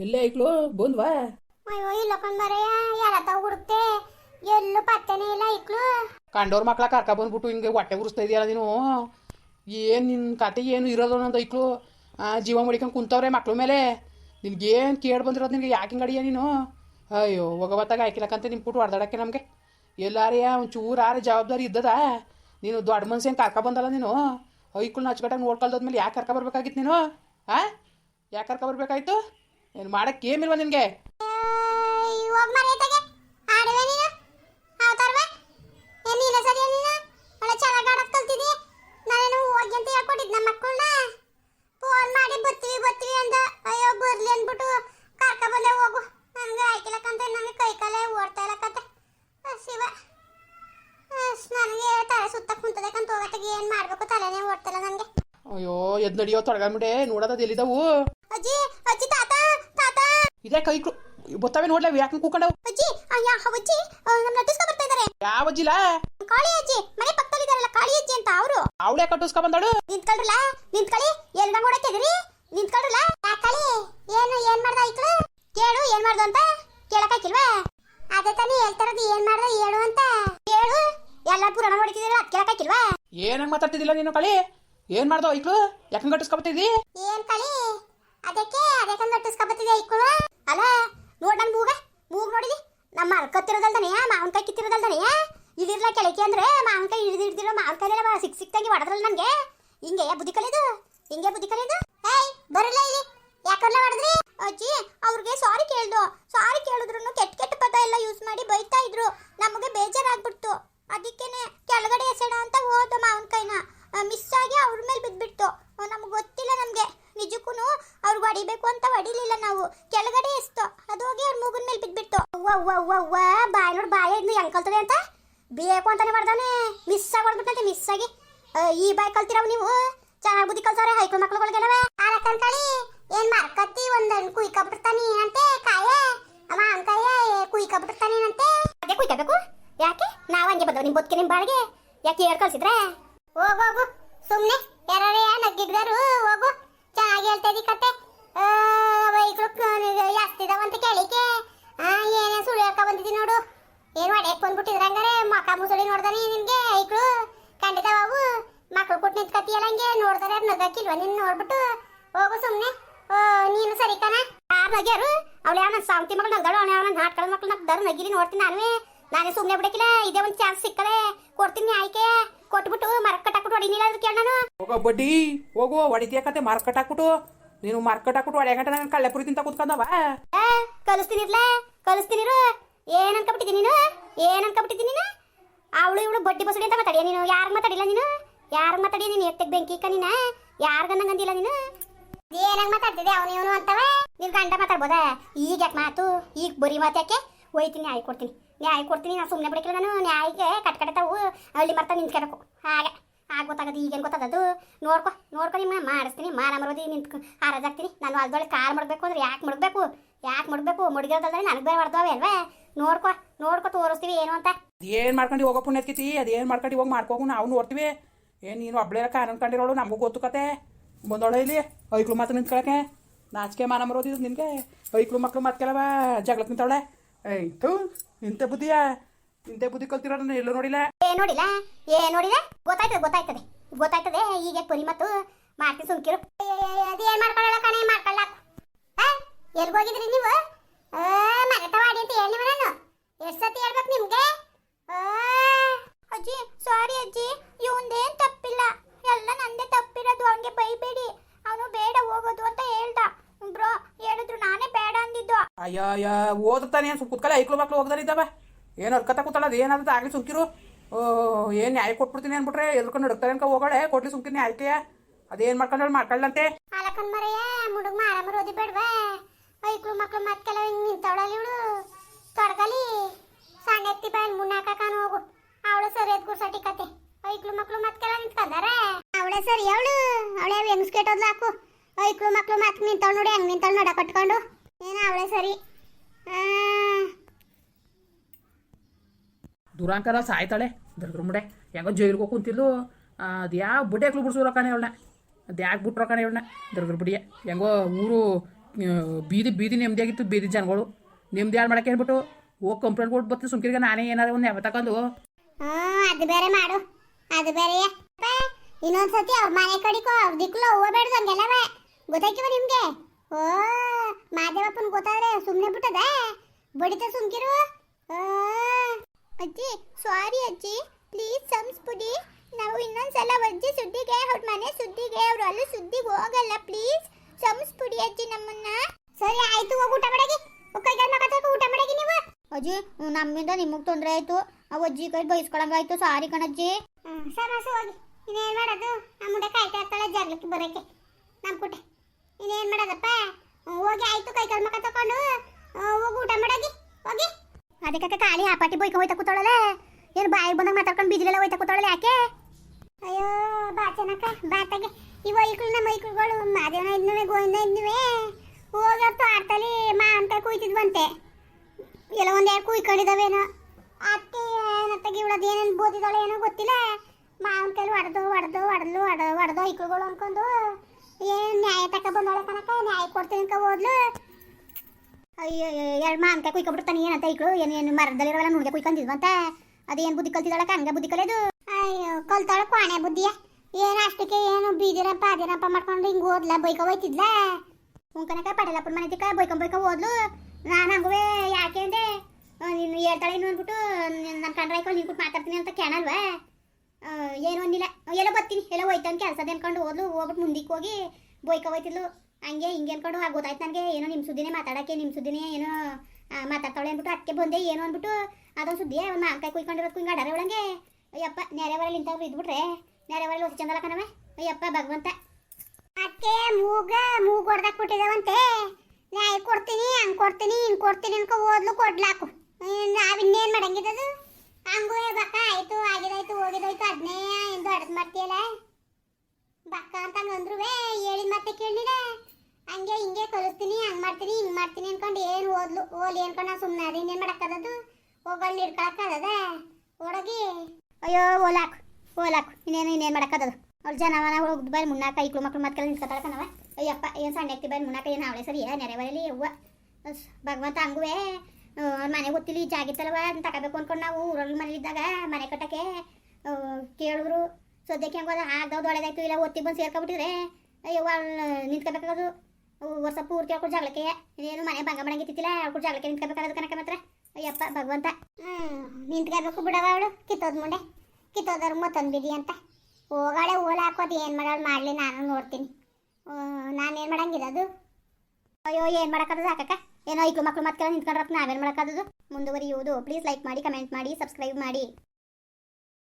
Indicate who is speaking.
Speaker 1: ಎಲ್ಲೇ ಐಕ್ಳು? ಬಂದ್ವಾ?
Speaker 2: ಅಯ್ಯೋ ಇಲ್ಲ ಕಂಬರಯ್ಯ ಎಲ್ಲ ಹುಡುಕ್ತೆ? ಎಲ್ಲೂ ಪತ್ತೆನೇ ಇಲ್ಲ ಐಕ್ಳು.
Speaker 1: ಕಂಡೋರ್ ಮಕ್ಳ ಕರ್ಕ ಬಂದ್ಬಿಟ್ಟು ಹಿಂಗೆ ಹೊಟ್ಟೆ ಉರಿಸ್ತಾ ಇದೆಯಲ್ಲ ನೀನು? ಏನು ನಿನ್ನ ಕತೆ ಏನು ಇರೋದು ಅನ್ನೋದು ಐಕ್ಳು? ಜೀವ ಮಡಿಕೊಂಡು ಕುಂತವ್ರೆ ಮಕ್ಳ ಮೇಲೆ. ನಿನ್ಗೇನು ಕೇಳಿ ಬಂದಿರೋದು ನಿನಗೆ ಯಾಕೆ ಹಿಂಗಡಿಯ ನೀನು? ಅಯ್ಯೋ ಹೋಗವತ್ತಾಗ ಹಾಕಿಲ್ಲಕ್ಕಂತ ನಿಮ್ಮ ಪುಟ್ಟು ಹೊಡೆದಾಡಕ್ಕೆ ನಮಗೆ. ಎಲ್ಲಾರೇ ಒಂಚೂರು ಆರ ಜವಾಬ್ದಾರಿ ಇದ್ದದ? ನೀನು ದೊಡ್ಡ ಮನ್ಸೇನು ಕರ್ಕ ಬಂದಲ್ಲ ನೀನು? ಐಕ್ಳು ನಚ್ಕಟ್ಟಾಗ ನೋಡ್ಕೊಳ್ದದ್ಮೇಲೆ ಯಾಕೆ ಕರ್ಕ ಬರ್ಬೇಕಾಗಿತ್ತು ನೀನು? ಹಾಂ ಯಾಕೆ ಕರ್ಕ ಬರ್ಬೇಕಾಯ್ತು? ಏನು ಮಾಡಕ್ಕೆ ಏಮಿಲ್ವ ನಿನಗೆ?
Speaker 2: ಅಯ್ಯೋ ಬರ್ಲಿ ಅಂದ್ಬಿಟ್ಟು ಕರ್ಕ ಬಂದೆ ಹೋಗು. ನನ್ಗೆ ಆಯ್ಕಿಲ್ಲಕ್ಕಂತ ನನಗೆ ಕೈ ಕಾಲೇ ಓಡ್ತಾ ಇಲ್ಲಕ್ಕಂತೆ ಆ, ಶಿವ. ಅಸ್, ನನಗೆ ತಲೆ ಸುತ್ತ ಕುಂತದಕ್ಕಂತ ಹೋಗತ್ತಾಗ. ಏನ್ ಮಾಡ್ಬೇಕು ತಲೆನೇ ಓಡ್ತಿಲ್ಲ ನನಗೆ.
Speaker 1: ಅಯ್ಯೋ ಎದ್ ನಡಿಯೋ ತೊಡಗನ್ಬಿಡೆ ನೋಡದ ಎಲ್ಲಿದ್ದಾವು ಇದೇ ಕೈ ಗೊತ್ತಾವೆ ನೋಡ್ಲ ಯಾಕೆ ಕೂಕೊಂಡವು
Speaker 2: ಅಜ್ಜಿ ಅಯ್ಯ ಅಜ್ಜಿ ನಮ್ಮ ನಟಿಸ್ಕೊ ಬರ್ತಾ ಇದಾರೆ.
Speaker 1: ಯಾವ ಅಜ್ಜಿಲ?
Speaker 2: ಕಾಳಿ ಅಜ್ಜಿ ಮನೆ ಪಕ್ಕದಲ್ಲಿ ಇದಾರಲ್ಲ ಕಾಳಿ ಅಜ್ಜಿ ಅಂತ ಅವರು.
Speaker 1: ಅವಳೇ ಕಟ್ಟಿಸ್ಕೊ ಬಂದಳು
Speaker 2: ನಿಂತ್ಕೊಳ್ರಲ್ಲ? ನಿಂತ್ಕೊಳ್ಳಿ ಎಲ್ಲ ನೋಡಕ್ಕೆ ಇದ್ರಿ ನಿಂತ್ಕೊಳ್ರಲ್ಲ? ಕಾಳಿ ಏನು ಏನ್ ಮಾಡ್ದ ಐಕ್ಳು ಕೇಳು ಏನ್ ಮಾಡ್ದು ಅಂತ ಕೇಳಕ್ಕಾಕಿಲ್ವಾ ಅದೇ ತಾನೇ ಹೇಳ್ತಾರದು ಏನ್ ಮಾಡ್ದ ಹೇಳು ಅಂತ. ಹೇಳು ಎಲ್ಲ ಪುರಾಣ ನೋಡ್ತಿದ್ದೀರ ಅದ್ ಕೇಳಕ್ಕಾಕಿಲ್ವಾ
Speaker 1: ಏನಂಗ್ ಮಾತಾಡ್ತಿದ್ದಿಲ್ಲ ನೀನು ಕಾಳಿ? ಏನ್ ಮಾಡ್ದೋ ಐಕ್ಳು ಯಾಕಂಗ್ ಕಟ್ಟಿಸ್ಕೊಬತ್ತಿದ್ದಿ?
Speaker 2: ಏನ್ ಕಳಿ? ಅದಕ್ಕೆ ಅದಕ್ಕೆ ನಟಿಸ್ಕೊಬತ್ತಿದೆ ಇಕ್ಕಳು ಅಲ್ಲ ನೋಡ್ ನನ್ ಮೂಗ, ಮೂಗ್ ನೋಡಿದಿ? ನಮ್ಮ ಮಲ್ಕತ್ತಿರೋದಲ್ದನೆಯ ಮಾವನ್ಕಾಯಿ ಕಿತ್ತಿರೋದಲ್ದನೆಯ ಇದಿರ್ಲ ಕೆಳಕ್ಕೆ ಅಂದ್ರೆ ಮಾವಿನಕಾಯಿ ಹಿಡಿದು ಮಾವಿನಕಾಯಿ ಮಾವನ್ಕಾಯಿ ಸಿಕ್ ಸಿಕ್ತಾಗಿ ಹೊಡೆದ್ರಲ್ಲ ನನ್ಗೆ. ಹಿಂಗೆ ಬುದ್ಧಿ ಕಲಿದು ಹಿಂಗೆ ಬುದ್ಧಿ ಕಲಿದು ಏಯ್, ಬರಲ್ಲ ಇಲ್ಲಿ. ಯಾಕಲ್ಲ ಹೊಡೆದ್ರಿ ಅಜ್ಜಿ, ಅವ್ರಿಗೆ ಸಾರಿ ಕೇಳ್ದು ಸಾರಿ ಕೇಳಿದ್ರು ಕೆಟ್ಟ ಕೆಟ್ಟ ಪದ ಎಲ್ಲ ಯೂಸ್ ಮಾಡಿ ಬೈತಾ ಇದ್ರು ನಮಗೆ ಬೇಜಾರಾಗ್ಬಿಡ್ತು ಅದಕ್ಕೇನೆ ಕೆಳಗಡೆ ಎಸೆಡ ಅಂತ ಹೋದ ಮಾವನ್ಕಾಯಿನ ಮಿಸ್ ಆಗಿ ಅವ್ರ ಮೇಲೆ ಬಿದ್ಬಿಡ್ತು ನಮ್ಗೆ ಗೊತ್ತಿಲ್ಲ ನಮ್ಗೆ ನಿಜಕ್ಕೂ ಅವ್ರಿಗೆ ಹೊಡಿಬೇಕು ಅಂತ ಹೊಡಿಲಿಲ್ಲ ನಾವು ಕೆಳಗಡೆ ಎಸ್ತು ಅದು ಹೋಗಿ ಅವ್ರ ಮೂಗಿನ ಮೇಲೆ ಬಿದ್ಬಿಟ್ಟು ಅವ್ವ ಬಾಯ್ ನೋಡಿ, ಬಾಯ ಇನ್ನು ಹೆಂಗ್ ಕಲ್ತದೆ ಅಂತ? ಬೇಕು ಅಂತಾನೆ ಮಾಡ್ದವನೆ. ಮಿಸ್ ಆಗಿ ಹೊಡ್ಬಿಟ್ಟಂತೆ ಮಿಸ್ ಆಗಿ. ಈ ಬಾಯ್ ಕಲ್ತಿರವ್ ನೀವು? ಚೆನ್ನಾಗಿ ಬುದ್ಧಿ ಕಲ್ಸವ್ರೆ ಹೈಕೋ ಮಕ್ಳುಗಳಿಗೆಲ್ಲವೆ. ಆರಕ್ಕಂಕಳಿ ಏನ್ ಮರ್ಕತ್ತಿ ಒಂದನ್ ಕುಯ್ಕೊಬಿಡ್ತಾನಿ ಅಂತೆ, ಕಾಯೆ? ಅಮ್ಮ ಅಂಕಾಯೆ ಕುಯ್ಕೊಬಿಡ್ತಾನೆ ಅಂತೆ. ಅದೇ ಕುಯ್ಕಬೇಕು? ಯಾಕೆ? ನಾವ್ ಹಂಗೆ ಬಂದವ್ ನಿಮ್ ಬದುಕಿ ನಿಮ್ ಬಾಳಿಗೆ ಯಾಕೆ ಹೇಳ್ ಕಳ್ಸಿದ್ರೆ ಹೋಗೋಗು ಹೋಗು. ಸುಮ್ನೆ ಯಾರೇ ನಗ್ಗಿದ್ರು ಹೋಗು. ಚೆನ್ನಾಗಿ ಹೇಳ್ತಾ ಇದ್ದಿ ಕತೆ. ವೈಕ್ಳು ಅಂತ ಇದಾವಂತ ಕೇಳಿಕೆ ಆ ಏನೇ ಸುಳ್ಳು ಹೇಳ್ಕೊ ಬಂದಿದ್ದಿ ನೋಡು. ಏನ್ ಮಾಡಿ? ಬಂದ್ಬಿಟ್ಟಿದ್ರ ಹಂಗಾರೆ ಮಕ್ಕ ಮುಸುಳಿ ನೋಡ್ದಾನೆ ನಿನ್ಗೆ ಐಕ್ಳು ಖಂಡಿತ ಬಾಬು. ಮಕ್ಳು ಕೊಟ್ಟು ನಿಂತ್ಕತಿಯಲ್ಲ ಹಂಗೆ ನೋಡ್ತಾರೆ ನಗಕ್ಕಿಲ್ವ ನಿನ್ ನೋಡ್ಬಿಟ್ಟು ಹೋಗು ಸುಮ್ನೆ. ನೀನು ಸರಿ ಕಣ. ಆ ನಗ್ಯಾರು ಅವಳು ಯಾವ ನನ್ನ ಸಾಂತಿ ಮಗಳು ನಗ್ದಾಳು ಅವಳು ಯಾವ ನನ್ನ ಮಕ್ಳು ನಗ್ದಾರು ನಗಿರಿ ನೋಡ್ತೀನಿ ನಾನುವೇ. ನಾನೇ ಸುಮ್ನೆ ಬಿಡಕ್ಕಿಲ್ಲ ಇದೇ ಒಂದು ಚಾನ್ಸ್ ಸಿಕ್ಕಲೆ ಕೊಡ್ತೀನಿ ಆಯ್ಕೆ. ಕೊಟ್ಬಿಟ್ಟು ಮರಕ್ಕೆ ಕಟ್ಟಾಕ್ಬಿಟ್ಟು ಹೊಡಿನಿಲ್ಲ ಅದಕ್ಕೆ ನಾನು
Speaker 1: ಹೋಗೋ ಬಡ್ಡಿ ಹೋಗು ಹೊಡಿತೀಯ ಕತೆ ಮಾರ್ಕ್ ಕಟ್ಟಾಕ್ಬಿಟ್ಟು ನೀನು ಮಾರ್ಕ್ ಕಟ್ಟಾಕ್ಬಿಟ್ಟು ಹೊಡೆ ಗಂಟೆ ನಾನು ಕಳ್ಳೆಪುರಿ ತಿಂತ ಕುತ್ಕೊಂಡವ.
Speaker 2: ಕಲಿಸ್ತೀನಿ ಕಲಿಸ್ತೀನಿರ್ಲ ಕಲಿಸ್ತೀನಿರು ಏನ್ ಅನ್ಕೊಬಿಟ್ಟಿದ್ದೀನಿ ನೀನು? ಏನ್ ಅನ್ಕೊಬಿಟ್ಟಿದ್ದೀನಿ ನೀನು? ಅವಳು ಇವಳು ಬಡ್ಡಿ ಬಸಡಿ ಅಂತ ಮಾತಾಡಿಯ ನೀನು? ಯಾರು ಮಾತಾಡಿಲ್ಲ ನೀನು? ಯಾರು ಮಾತಾಡಿ ನೀನು ಎತ್ತಕ್ ಬೆಂಕಿ ಇಕ್ಕ ನೀನ? ಯಾರಿಗನ್ನ ಅಂದಿಲ್ಲ ನೀನು? ಏನಂಗ್ ಮಾತಾಡ್ತಿದ್ದೆ ಅವನು ಇವನು ಅಂತವೆ? ನೀನ್ ಗಂಡ ಮಾತಾಡ್ಬೋದಾ? ಈಗ ಯಾಕೆ ಮಾತು? ಈಗ ಬರೀ ಮಾತು ಯಾಕೆ? ಹೋಯ್ತೀನಿ ನ್ಯಾಯ ಕೊಡ್ತೀನಿ. ನ್ಯಾಯ ಕೊಡ್ತೀನಿ, ನಾನು ಸುಮ್ಮನೆ ಬಿಡಕಿಲ್ಲ ನಾನು. ನ್ಯಾಯಕ್ಕೆ ಕಟ್ ಕಟ್ತಾವು ಮರ್ತಾ ನಿಂತ್ಕೋಬೇಕು. ಹಾಗೆ. ಆಗ ಗೊತ್ತಾಗದು, ಈಗೇನು ಗೊತ್ತಾಗದು ನೋಡ್ಕೊ ನೋಡ್ಕೊ ನಿಮ್ಮ ಮಾಡಿಸ್ತೀನಿ, ಮಾನ ಮರೋದಿ ನಿಂತ್ಕೊ ಹಾರಾಜಾಗ್ತೀನಿ ನಾನು ಅಲ್ದೊಳಗೆ ಕಾರ್ ಮಾಡಬೇಕು ಅಂದ್ರೆ ಯಾಕೆ ಮಡಗಬೇಕು? ಯಾಕೆ ಮಡಗಬೇಕು? ಮಡಗಿರೋದಲ್ದ್ರೆ ನನಗೆ ಬೇರೆ ಹೊಡೆದವೆ ಅಲ್ವೇ? ನೋಡ್ಕೊ ನೋಡ್ಕೊ ತೋರಿಸ್ತೀವಿ ಏನು ಅಂತ?
Speaker 1: ಏನು ಮಾಡ್ಕೊಂಡು ಹೋಗೋ ಪುಣ್ಯತ್ಕಿತಿ ಅದೇನು ಮಾಡ್ಕೊಂಡು ಹೋಗಿ ಮಾಡ್ಕೋಗು ನಾವು ನೋಡ್ತೀವಿ. ಏನು ನೀನು ಒಬ್ಳೇ ಕಾರ್ ಕಂಡಿರೋಳು ನಮಗೂ ಗೊತ್ತು ಕತೆ ಬಂದೋಳ ಇಲ್ಲಿ ಐಕ್ಳು ಮಾತ್ರ ನಿಂತ್ಕೊಳಕ್ಕೆ. ನಾಚಿಕೆ ಮಾನ ಮರೋದಿದ್ದು ನಿನಗೆ. ಐಕ್ಳು ಮಕ್ಳು ಮಾತ್ಕೆಲ್ಲವ ಜಗಳಕ್ಕೆ ನಿಂತವಳೆ. ಏಯ್ ತು ಇಂಥ ಬುದ್ಧಿಯ ಇಂಥ ಬುದ್ಧಿ ಕಲ್ತಿರೋ ಎಲ್ಲೂ ನೋಡಿಲ್ಲ.
Speaker 2: ಏ ನೋಡಿಲ್ಲ? ಏ ನೋಡಿಲ್ಲ ಗೊತ್ತಾಯ್ತದೆ ಗೊತ್ತಾಯ್ತದೆ. ಗೊತ್ತಾಯ್ತದೆ ಈಗ ಪರಿ ಮತ್ತು ಮಾಡ್ತೀನಿ ಸುಮ್ಕಿರು. ಅದೇನ್ ಮಾಡ್ಕೊಳ್ಳಲ್ಲ ಕಣೆ ಮಾಡ್ಕೊಳ್ಳ ಎಲ್ಲಿ ಹೋಗಿದ್ರಿ ನೀವು? ಮಗಟವಾಡಿ ಅಂತ ಹೇಳಿ ನಾನು ಎಷ್ಟು ಸತಿ ಹೇಳ್ಬೇಕು ನಿಮ್ಗೆ? ಅಜ್ಜಿ ಸಾರಿ ಅಜ್ಜಿ ಇವಂದೇನ್ ತಪ್ಪಿಲ್ಲ. ಎಲ್ಲ ನಂದೇ ತಪ್ಪಿರೋದು ಅವನಿಗೆ ಬೈಬೇಡಿ. ಅವನು ಬೇಡ ಹೋಗೋದು ಅಂತ ಹೇಳ್ದ. ಬ್ರೋ ಹೇಳಿದ್ರು ನಾನೇ ಬೇಡ ಅಂದಿದ್ದು.
Speaker 1: ಅಯ್ಯೋ ಅಯ್ಯ ಓದ್ತಾನೆ ಏನು ಕುತ್ಕಲ್ಲ? ಐಕ್ಳು ಮಕ್ಳು ಹೋಗ್ದಾರ ಇದ್ದಾವ. ಏನು ಅರ್ಕತ ಕೂತಳದು? ಏನಾದ್ರು ಆಗ್ಲಿ ಸುಮ್ಕಿರು. ಓ ಏನು ನ್ಯಾಯ ಕೊಟ್ಬಿಡ್ತೀನಿ ಅಂದ್ಬಿಟ್ರೆ ಎಲ್ಕೊಂಡು ನಡ್ತಾರೆ ಅನ್ಕ ಹೋಗೋಳೆ. ಕೊಡ್ಲಿ ಸುಂಕಿನ ಆಯ್ಕೆಯ ಅದೇನು ಮಾಡ್ಕೊಂಡಳು? ಮಾಡ್ಕೊಳ್ಳಂತೆ
Speaker 2: ಅಲಕನ್ ಮರೆಯ ಮುಡುಗ ಮಾರಾಮರು ಓದಿ ಬೇಡ್ವಾ? ಐಕ್ಳು ಮಕ್ಳು ಮತ್ಕೆಲ್ಲ ಹಿಂಗೆ ನಿಂತವಳಲ್ಲಿ ಇವಳು? ತೊಡಗಲಿ. ಸಣ್ಣ ಎತ್ತಿ ಬಾಯ್ ಮುನ್ನಾಕ ಕಾನು ಹೋಗು. ಅವಳು ಸರಿ ಎದ್ ಗುರ್ಸಟಿ ಕತೆ ಐಕ್ಳು ಮಕ್ಳು ಮತ್ಕೆಲ್ಲ ನಿಂತ್ಕೊಂಡಾರ ಅವಳೆ ಸರಿ ಅವಳು. ಅವಳೆ ಹೆಂಗ್ ಸ್ಕೇಟೋದ್ಲ ಹಾಕು. ಐಕ್ಳು ಮಕ್ಳು ಮತ್ತೆ ನಿಂತವಳು ನೋಡಿ ಹೆಂಗ್ ನಿಂತವಳು ನಡ ಕಟ್ಕೊಂಡು. ಏನ ಅವಳೆ ಸರಿ. ಆ.
Speaker 1: ದುರಾಂಕರ ಸಾಯ್ತಾಳೆ. ದರ್ದ್ರ ಮುಡೆ ಹೆಂಗೋ ಜೈಲ್ಗೆ ಕುಂತಿದ್ಲು. ಅದು ಯಾವ ಬುಡ್ಡೆ ಬಿಡ್ಸೋರ ಕಣೆ ಅವಳನ್ನ. ಅದು ಯಾಕೆ ಬಿಟ್ರೋ ಕಣೆ ಇವಳನ್ನ. ಬುಡಿಯ ಹೆಂಗೋ ಊರು ಆ, ಬೀದಿ ನೆಮ್ಮದಿ ಆಗಿತ್ತು ಬೀದಿ ಜನಗಳು. ನೆಮ್ಮದಿ ಹಾಳು ಮಾಡಕ್ಕೆ ಹೇಳ್ಬಿಟ್ಟು ಹೋಗಿ ಕಂಪ್ಲೇಂಟ್ ಕೊಟ್ಟು ಬರ್ತೀನಿ ಸುಮ್ಕಿರಿಗ ನಾನೇ ಏನಾರ ಒಂದು ನೆವ ತಗೊಂಡು.
Speaker 2: ಅದು ಬೇರೆ ಮಾಡು. ಅದು ಬೇರೆ. ಇನ್ನೊಂದ್ಸತಿ ಅವ್ರ ಮನೆ ಕಡಿಕೋ ಅವ್ರ ಹೋಗ್ಬೇಡ ಹೋಗ್ಬೇಡ್ದು ಹಂಗೆಲ್ಲವ ಗೊತ್ತಾಯ್ಕಿವ ನಿಮ್ಗೆ? ಓ ಮಾದೇವಪ್ಪನ ಗೊತ್ತಾದ್ರೆ ಸುಮ್ಮನೆ ಬಿಟ್ಟದ? ಬಡಿತ ಸುಮ್ಕಿರು. ಅಜ್ಜಿ ಸಾರಿ ಅಜ್ಜಿ. ಪ್ಲೀಸ್ ಸಂಸ್ಬಿಡಿ ನಾವು ಇನ್ನೊಂದ್ಸಲ ಅಜ್ಜಿ ಸುದ್ದಿಗೆ ಅವ್ರ ಮನೆ ಸುದ್ದಿಗೆ ಅವ್ರು ಅಲ್ಲೂ ಸುದ್ದಿಗೆ ಹೋಗಲ್ಲ ಪ್ಲೀಸ್ ಸಂಸ್ಬಿಡಿ ಅಜ್ಜಿ ನಮ್ಮನ್ನ. ಸರಿ, ಆಯ್ತು, ಹೋಗಿ ಊಟ ಮಾಡಗಿ ಕೈಗಾಲ ಮಗ ಊಟ ಮಾಡಗಿ ನೀವು? ಅಜ್ಜಿ ನಮ್ಮಿಂದ ನಿಮಗೆ ತೊಂದರೆ ಆಯ್ತು. ಆ ಅಜ್ಜಿ ಕೈ ಬೈಸ್ಕೊಳಂಗಾಯ್ತು ಸಾರಿ ಕಣಜ್ಜಿ. ಸಮಸ್ಯೆ ಹೋಗಿ. ಇನ್ನೇನ್ ಮಾಡೋದು? ನಮ್ಮ ಹುಡುಗ ಕಾಯ್ತಾ ಇರ್ತಾಳೆ ಜರ್ಲಿಕ್ಕೆ ಬರಕ್ಕೆ. ನಮ್ಮ ಕುಟೆ. ಇನ್ನೇನ್ ಮಾಡೋದಪ್ಪ? ಹೋಗಿ, ಆಯ್ತು, ಕೈ ಕಾಲು ಮಕ್ಕ ತಕೊಂಡು. ಹೋಗಿ ಊಟ ಮಾಡಗಿ, ಹೋಗಿ. ಅದಕ್ಕೆ ಖಾಲಿ ಆಪಾಟಿ ಬೈಕ ಹೋಯ್ತಾ ಕೂತಾಳಲ್ಲ. ಏನು ಬಾಯಿ ಬಂದಾಗ ಮಾತಾಡ್ಕೊಂಡು ಬಿದಿಲೆಲ್ಲ ಹೋಯ್ತಾ ಕೂತಾಳಲ್ಲ ಯಾಕೆ? ಅಯ್ಯೋ, ಬಾ ಚೆನ್ನಕ್ಕ ಬಾತಾಗೆ ಈ ವೈಕಳು ನಮ್ಮ ವೈಕಳುಗಳು ಮಾದೇವನ ಇದ್ನವೇ, ಗೋವಿಂದ ಹೋಗಿ ಹೋಗತ್ತು ಆಡ್ತಲಿ ಮಾ ಅಂತ ಕುಯ್ತಿದ್ವಂತೆ ಎಲ್ಲ ಒಂದೆರಡು ಕುಯ್ಕೊಂಡಿದ್ದಾವೇನೋ. ಅತ್ತೆ ಏನತ್ತಾಗಿ ಇವಳದ್ದು ಏನೇನು ಬೋದಿದಾಳೆ ಏನೋ ಗೊತ್ತಿಲ್ಲ. ಮಾವನ ಕೈಲಿ ಹೊಡೆದು ಹೊಡೆದು ಹೊಡೆದ್ಲು ಹೊಡ ಹೊಡೆದು ಐಕ್ಳುಗಳು ಅನ್ಕೊಂಡು ಏನು ನ್ಯಾಯ ತಕ ಬಂದೋಳೆ ಕನಕ ನ್ಯಾಯ ಕೊಡ್ತೀನಿ ಅಂತ ಹೋದ್ಲು. ಅಯ್ಯೋ ಎರಡು ಮಾವನ ಕೈ ಕುಯ್ಕೊಬಿಡ್ತಾನೆ ಏನಂತ ಐಕ್ಳು? ಏನೇನು ಮರದಲ್ಲಿರೋವೆಲ್ಲ ನುಣ್ಗೆ ಕುಯ್ಕೊಂಡಿದ್ವಂತ? ಅದೇನು ಬುದ್ಧಿ ಕಲ್ತಿದ್ದಾಳೆ ಕಣ್ಗ ಬುದ್ಧಿ ಕಲಿಯೋದು? ಅಯ್ಯೋ, ಕಲ್ತಾಳೆ ಕ್ವಾಣೆ ಬುದ್ಧಿಯ. ಏನು ಅಷ್ಟಕ್ಕೆ ಏನು ಬೀದಿರಪ್ಪ ಅದೇನಪ್ಪ ಮಾಡ್ಕೊಂಡು ಹಿಂಗೆ ಓದ್ಲ, ಬೈಕ ಹೋಯ್ತಿದ್ಲ? ಉಂಕನಕ ಪಟೇಲಪ್ಪನ ಮನೆ ತಿಕ್ಕ ಬೈಕೊಂಡ್ ಬೈಕ ಓದ್ಲು. ನಾನು ಹಂಗುವೆ ಯಾಕೆ ಅಂದೆ ನೀನು ಹೇಳ್ತಾಳೆ ಇನ್ನು ಅಂದ್ಬಿಟ್ಟು ನನ್ನ ಕಂಡ್ರೆ ಹಾಕೊಂಡು ನಿಂತ್ಬಿಟ್ಟು ಮಾತಾಡ್ತೀನಿ ಅಂತ ಕೇಳಲ್ವಾ ಏನು ಅಂದಿಲ್ಲ ಎಲ್ಲ ಬರ್ತೀನಿ, ಎಲ್ಲ ಹೋಯ್ತಾನ ಕೆಲಸದ ಅನ್ಕೊಂಡು ಓದ್ಲು ಹೋಗ್ಬಿಟ್ಟು ಮುಂದಕ್ಕೆ ಹೋಗಿ ಬೈಕ ಹೋಯ್ತಿದ್ಲು. ಹಂಗೆ ಹಿಂಗೆ ಅನ್ಕೊಂಡು ಹಾಗೆ ಗೊತ್ತಾಯ್ತು ನನಗೆ, ಏನೋ ನಿಮ್ಮ ಸುದ್ದಿನೇ ಮಾತಾಡೋಕ್ಕೆ ನಿಮ್ಮ ಸುದ್ದಿನೇ ಏನೋ ಮಾತಾಡ್ತಾಳೆ ಅಂದ್ಬಿಟ್ಟು ಅದಕ್ಕೆ ಬಂದೆ, ಏನು ಅಂದ್ಬಿಟ್ಟು ಅದೊಂದು ಸುದ್ದಿ ಒಂದು ಮಾಂಕಾಯಿ ಕುಯ್ಕೊಂಡಿರೋದು ಕುಯ್ಕೊಂಡು ಅಡರೆ ಒಳಗೆ. ಅಯ್ಯಪ್ಪ ನೆರೆವರಲ್ಲಿ ಇಂಥವ್ರು ಇದ್ಬಿಟ್ರೆ. ನೆರೆವರಲ್ಲಿ ಹೊಸ ಚಂದಲ್ಲ ಅಯ್ಯಪ್ಪ, ಭಗವಂತ. ಅಕ್ಕೆ, ಮೂಗ, ಮೂಗ್ ಹೊಡ್ದಾಕ್ ಬಿಟ್ಟಿದಾವಂತೆ. ನ್ಯಾಯ ಕೊಡ್ತೀನಿ, ಹಂಗೆ ಕೊಡ್ತೀನಿ, ಹಿಂಗೆ ಕೊಡ್ತೀನಿ ಅನ್ಕೊ ಓದ್ಲು ಕೊಡ್ಲಾಕು. ನಾವಿನ್ನೇನು ಮಾಡಂಗಿದ್ದದು? ಹಂಗೂ ಬಕ್ಕ ಆಯಿತು, ಆಗಿದಾಯ್ತು, ಹೋಗಿದಾಯ್ತು ಅದನ್ನೇ ಎಂದು ಅಡದ್ ಮಾಡ್ತೀಯಲ್ಲ? ಬಕ್ಕ ಅಂತ ಅಂದ್ರು ಹೇಳಿದ ಮತ್ತೆ ಕೇಳಿ ಹಂಗೆ ಹಿಂಗೆ ಕಲಿಸ್ತೀನಿ, ಹಂಗೆ ಮಾಡ್ತೀನಿ, ಹಿಂಗೆ ಮಾಡ್ತೀನಿ ಅನ್ಕೊಂಡು ಏನು ಓದ್ಲು ಓಲಿ ಅನ್ಕೊಂಡು ನಾನು ಸುಮ್ಮನೆ ಅದು ಇನ್ನೇನು ಮಾಡಕ್ಕದದು ಹೋಗೋళ్ళు ಹಿಡ್ಕೊಳಕ್ಕದ ಹೋಗಿ ಅಯ್ಯೋ ಓಲಾಕು ಓಲಾಕು ಇನ್ನೇನು ಇನ್ನೇನು ಮಾಡಕ್ಕದ ಅವ್ರು ಜನವನ ಹೋಗಿ ಬೈ ಮುನ್ನಾಕ ಐಕ್ಳು ಮಕ್ಳು ಮತ್ತೆಲ್ಲ ನಿಂತ್ಕೊತಾಳಕನವ ಅಯ್ಯಪ್ಪ ಏನು ಸಣ್ಣ ಆಗ್ತಿ ಬರ್ರಿ ಮುನ್ನಾಕ, ಏನು ಅವಳೆ ಸರಿ ನೆರೆವರಲ್ಲಿ ಅಸ್, ಭಗವಂತ ಹಂಗುವೆ. ಅವ್ರ ಮನೆ ಗೊತ್ತಿಲ್ಲ ಈ ಜಾಗಿತ್ತಲ್ವ ಅದನ್ನ ತಗೋಬೇಕು ಅನ್ಕೊಂಡು ನಾವು ಊರಲ್ಲಿ ಮನೆ ಇದ್ದಾಗ ಮನೆ ಕಟ್ಟಕ್ಕೆ ಕೇಳಿದ್ರು. ಸದ್ಯಕ್ಕೆ ಹೆಂಗೋದ ಆಗ್ದವ್ದು ಒಳ್ಳೆದಾಯ್ತು, ಇಲ್ಲ ಒತ್ತಿ ಬಂದು ಸೇರ್ಕೊಬಿಟ್ಟಿದ್ರೆ ಅಯ್ಯೋ ಅಲ್ಲಿ ನಿಂತ್ಕೋಬೇಕಾಗದು. ವರ್ಷ ಪೂರ್ತಿ ಅವ್ರ ಜಗಳಕ್ಕೆ ಏನು ಮನೆ ಭಂಗ ಮಾಡಂಗಿತ್ತಿಲ್ಲ ಅವ್ರ ಜಗಳಕ್ಕೆ ನಿಂತ್ಕೋಬೇಕಾಗದು ಕನಕ ಮಾತ್ರ. ಅಯ್ಯಪ್ಪ, ಭಗವಂತ. ಹ್ಞೂ ನಿಂತ್ಕೋಬೇಕು ಬಿಡವ ಅವಳು, ಕಿತ್ತೋದ್ ಮುಂಡೆ ಕಿತ್ತೋದ್ರ ಮತ್ತೊಂದು ಬಿದಿ ಅಂತ. ಹೋಗಾಳೆ, ಓಲ ಹಾಕೋದು ಏನು ಮಾಡೋಳು ಮಾಡಲಿ, ನಾನು ನೋಡ್ತೀನಿ. ನಾನೇನು ಮಾಡಂಗಿಲ್ಲ ಅದು? ಅಯ್ಯೋ, ಏನು ಮಾಡೋಕ್ಕದು ಸಾಕಕ್ಕ ಏನೋ ಐಕ್ಳು ಮಕ್ಕಳು ಮತ್ತೆ ನಿಂತ್ಕೊಂಡ್ರಪ್ಪ, ನಾವೇನು ಮಾಡೋಕ್ಕದು ಮುಂದುವರಿಯುವುದು. ಪ್ಲೀಸ್ ಲೈಕ್ ಮಾಡಿ ಕಮೆಂಟ್ ಮಾಡಿ ಸಬ್ಸ್ಕ್ರೈಬ್ ಮಾಡಿ.